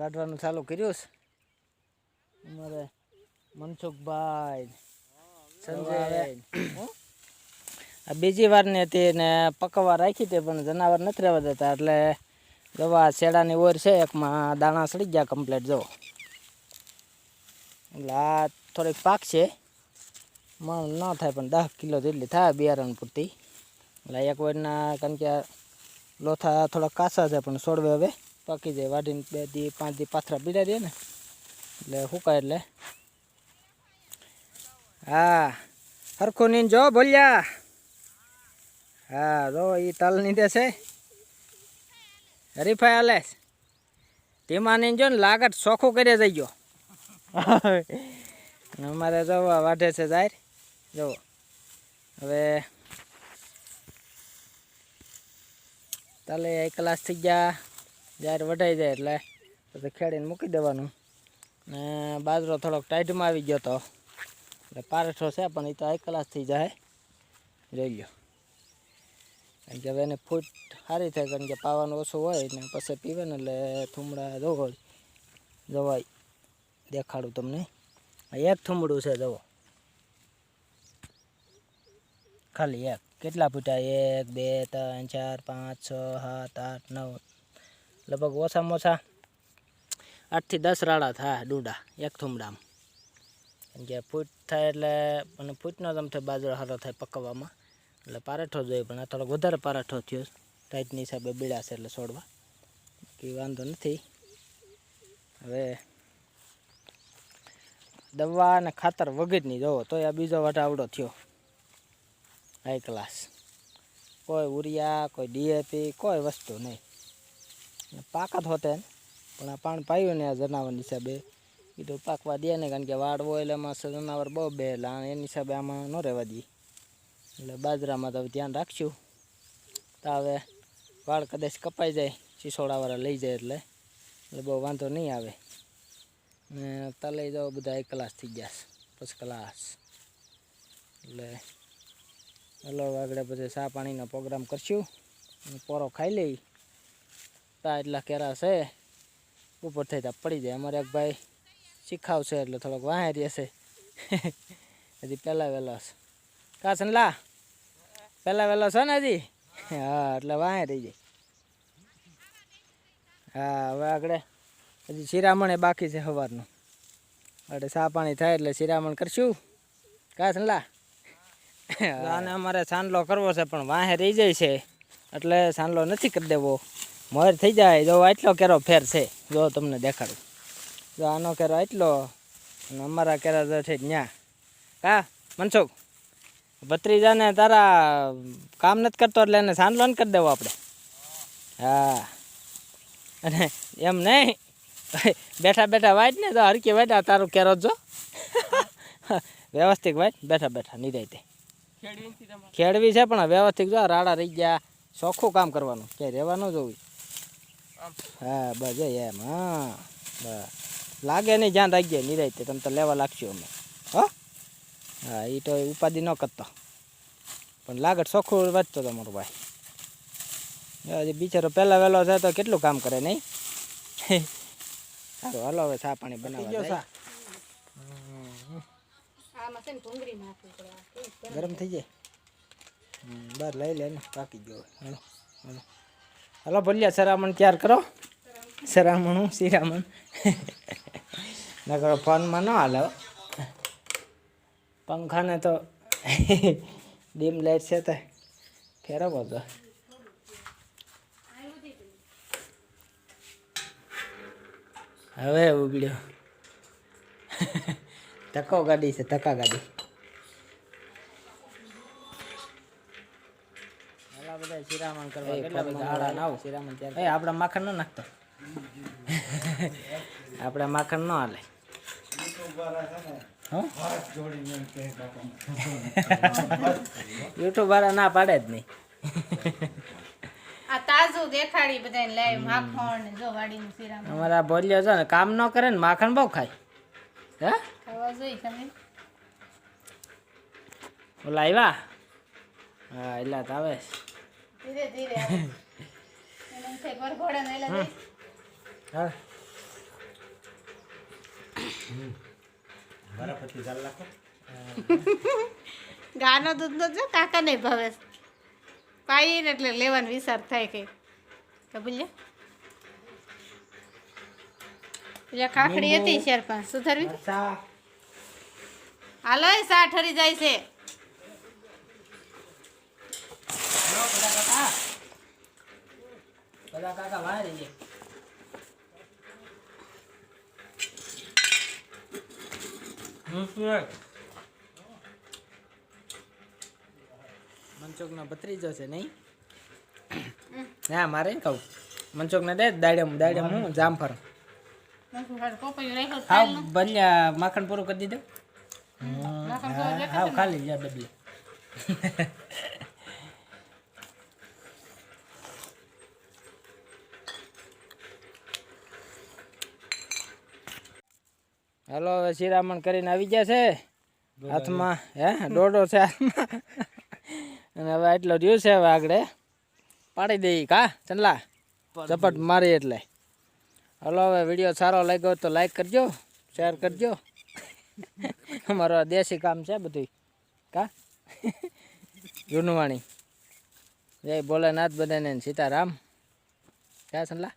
વાઢવાનું ચાલુ કર્યું છે. અમારે મનસુખભાઈ, સંજય આ બીજી વાર ને તેને પકવા રાખી તે પણ જનાવર નથી રહેવા દેતા, એટલે દવા શેડાની ઓર છે, એકમાં દાણા સડી ગયા કમ્પ્લેટ જો. એટલે આ થોડીક પાક છે. મણ ન થાય, પણ દસ કિલો જેટલી થાય બિયારણ પૂરતી. એટલે એક વારના કારણ કે લોથા થોડા કાસા છે, પણ છોડવે હવે. પાકી જાય વાઢીને બે દી, પાંચ દી પાથરા પીડા રહે ને. એટલે સુકાય એટલે. હા, હરખું નીન જો, બોલ્યા. હા, જો એ તલ નીંદે છે. હરીફાઈ હાલે છે. ધીમા જો ને લાગત ચોખ્ખું કરી જઈ ગયો. અમારે જવા વાઢે છે જાહેર. જવો હવે તાલે એક કલાસ થઈ ગયા. જાહેર વઢાઈ જાય એટલે પછી ખેડીને મૂકી દેવાનું. ને બાજરો થોડોક ટાઈટમાં આવી ગયો તો. એટલે પારઠો છે, પણ એ તો એક કલાસ થઈ જાય. જોઈ લ્યો. કારણ કે હવે એને ફૂટ સારી થાય, કારણ કે પાવાનું ઓછું હોય ને પછી પીવે ને એટલે થુમડા જોવો જવાય દેખાડું તમને. એક થુમડું છે, જવો. ખાલી એક. કેટલા ફૂટા? એક, બે, ત્રણ, ચાર, પાંચ, છ, સાત, આઠ, નવ. લગભગ ઓછામાં ઓછા આઠથી દસ રાડા થાય ડૂંડા, એક થુમડામાં. કારણ કે ફૂટ થાય એટલે, અને ફૂટનો જ આમ થાય, બાજરો સારો થાય પકવવામાં એટલે પારાઠો જોઈએ પણ આ થોડોક વધારે પારાઠો થયો ટાઈટની હિસાબે બીડા છે એટલે છોડવા. કે વાંધો નથી. હવે દવા અને ખાતર વગરની જોવો તો આ બીજો વટાવડો થયો. હાઈ ક્લાસ કોઈ ઉરિયા, કોઈ ડીએપી કોઈ વસ્તુ નહીં. પાક પાકત હોતે પણ આ પાણી પાયું ને આ જનાવર હિસાબે. કીધું પાકવા દે ને, કારણ કે વાડવો એટલે એમાં જનાવર બહુ બે એટલે એની હિસાબે આમાં ન રહેવા દઈએ એટલે બાજરામાં તો ધ્યાન રાખશું તો હવે વાળ કદાચ કપાઈ જાય ચીસોડાવાળા લઈ જાય એટલે. એટલે બહુ વાંધો નહીં આવે. ને તલાઈ જાઓ, બધા એક ક્લાસ થઈ ગયા પછી ક્લાસ. એટલે હલો આગળ પછી ચા પાણીનો પ્રોગ્રામ કરશું. પોરો ખાઈ લઈ. તા એટલા કેરા છે, ઉપર થઈ ત્યાં પડી જાય. અમારે એક ભાઈ શીખાવશે એટલે થોડોક વાહે રહેશે. હજી પહેલાં વહેલા છે. કા લા. પહેલાં વહેલો છો ને હજી? હા એટલે વાંય રહી જાય. હા હવે આગળ હજી શિરામણ એ બાકી છે સવારનું એટલે સા પાણી થાય એટલે શિરામણ કરશું. કાસન લા. આને અમારે સાંડલો કરવો છે પણ વાંહે રહી જાય છે. એટલે સાંડલો નથી કરી દેવો. મોર થઈ જાય જો આટલો કેરો ફેર છે જો તમને દેખાડું. જો આનો કેરો આટલો અને અમારા કેરા જો છે ન્યા. કા મનસુખ? ભત્રીજાને તારા કામ નથી કરતો એટલે એને સાંડલો ન કરી દેવો આપણે. હા. અને એમ નહીં, બેઠા બેઠા વાંચ ને તો હરકી આ તારું કેરો જો. વ્યવસ્થિત વાંચ, બેઠા બેઠા નિરાયતે ખેડવી છે પણ વ્યવસ્થિત જો, રાડા રહી ગયા, ચોખ્ખું કામ કરવાનું, ક્યાંય રહેવાનું જોવું. હા, બસ એમ, હા, બસ. લાગે નહીં, ધ્યાન રાખજે નિરાયતે તમે તો લેવા લાગશું અમે. હો? હા એ તો ઉપાધિ ન કરતો. પણ લાગત ચોખ્ખું વાંચતો તમારો ભાઈ. હજી બિચારો પહેલાં વહેલો છે તો કેટલું કામ કરે નહીં? સારું હાલો હવે ચા પાણી કેવું કરે? ગરમ થઈ જાય? બહાર લઈ લે ને પાકી ગયો. હાલો હાલો. હાલો ભલ્યા સરામણ તૈયાર કરો. સરામણ. હું ના કરો ફોનમાં ન હાલો હો. પંખાને તો ડીમ લાઈટ છે તો ફેરવો તો હવે ઉગડ્યો ધક્કો ગાડી છે ધક્કા ગાડી પેલા બધા શિરામણ કરવા કેટલા બધા આડા નાવ શિરામણ ત્યારે એ આપણે માખણ ન નાખતો આપણે માખણ ન હાલે યુટ્યુબ વાળા ના પાડે જ નહીં. આ તાજું દેખાડી બધાને ને જો વાડીનું અમારા બોલ્યો છે ને કામ ન કરે ને માખણ બહુ ખાય. હે? ઓલા આવ્યા હા એટલા તો આવે ધીરે. હા. ગાનો દૂધ નો જો કાકા નહીં ભાવે. પાઈ એટલે લેવાનો વિચાર થાય કઈ. કે બોલ્યા. પેલા ખાખડી હતી ચાર પાંચ સુધારવી? હાલો સા ઠરી જાય છે. કાકા બધા કાકા બહાર જઈએ મનચોકનો ભત્રીજો છે નહીં? ના મારે કહું મનચોકને દે દાડમ દાડમ હું જામફળ. હા રાખ્યો બન્યા માખણ પૂરું કરી દીધું? હા ખાલી જા ડબલી. હાલો હવે શિરામણ કરીને આવી ગયા છે હાથમાં હે દોડો છે હાથમાં. અને હવે એટલો રહ્યો છે હવે આગળ પાડી દઈએ કા ચંદલા? ઝપટ મારી એટલે. હલો હવે વીડિયો સારો લાગ્યો તો લાઈક કરજો શેર કરજો. અમારું આ દેશી કામ છે બધું કા? જૂનવાણી. જય ભોલેનાથ બધાને સીતારામ. ક્યાં સંલા